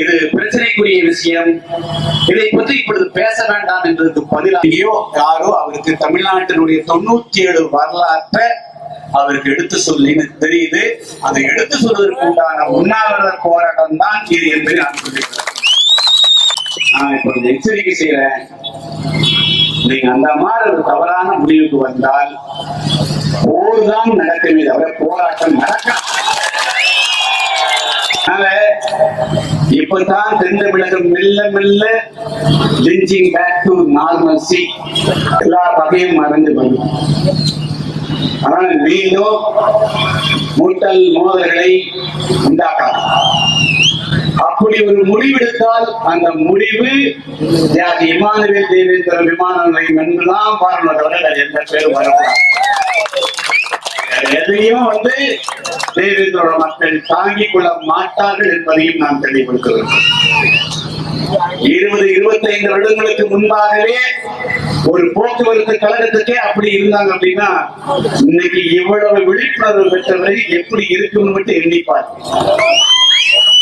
இது பிரச்சனைக்குரிய விஷயம். இதை பற்றி இப்பொழுது பேச வேண்டாம் என்றதுக்கு பதிலாகியோ யாரோ அவருக்கு தமிழ்நாட்டினுடைய தொண்ணூத்தி ஏழு வரலாற்றை அவருக்கு எடுத்து சொல்லி எனக்கு தெரியுது. அதை எடுத்து சொல்வதற்கு உண்டான உண்ணாவிரத போராட்டம் தான் இது என்று நான் சொல்லியிருக்கிறேன். நான் இப்ப கொஞ்சம் எச்சரிக்கை செய்யறேன் நீங்க அந்த மாதிரி ஒரு தவறான முடிவுக்கு வந்தால் போர்தான் நடக்குமே தவிர போராட்டம் நடக்க அதனால இப்பதான் தென் தமிழகம் மெல்ல மெல்ல லிஞ்சிங் பேக் டு நார்மல்சி எல்லா வகையும் மறந்து வரும் ஆனால் மீண்டும் மூட்டல் மோதல்களை உண்டாக்கலாம். அப்படி ஒரு முடிவெடுத்தால் அந்த முடிவு தியாகி இமானுவேல் தேவேந்திர விமான நிலையம் என்றுதான் பாருங்க எந்த பேரும் வரக்கூடாது. எதையும் வந்து தேவேந்திரோட மக்கள் தாங்கிக் கொள்ள மாட்டார்கள் என்பதையும் நான் தெளிவுபடுத்துகிறேன். இருபது இருபத்தி ஐந்து வருடங்களுக்கு முன்பாகவே ஒரு போக்குவரத்து கழகத்துக்கே அப்படி இருந்தாங்க அப்படின்னா இன்னைக்கு இவ்வளவு விழிப்புணர்வு பெற்றவரை எப்படி இருக்கும்னு மட்டும் எண்ணி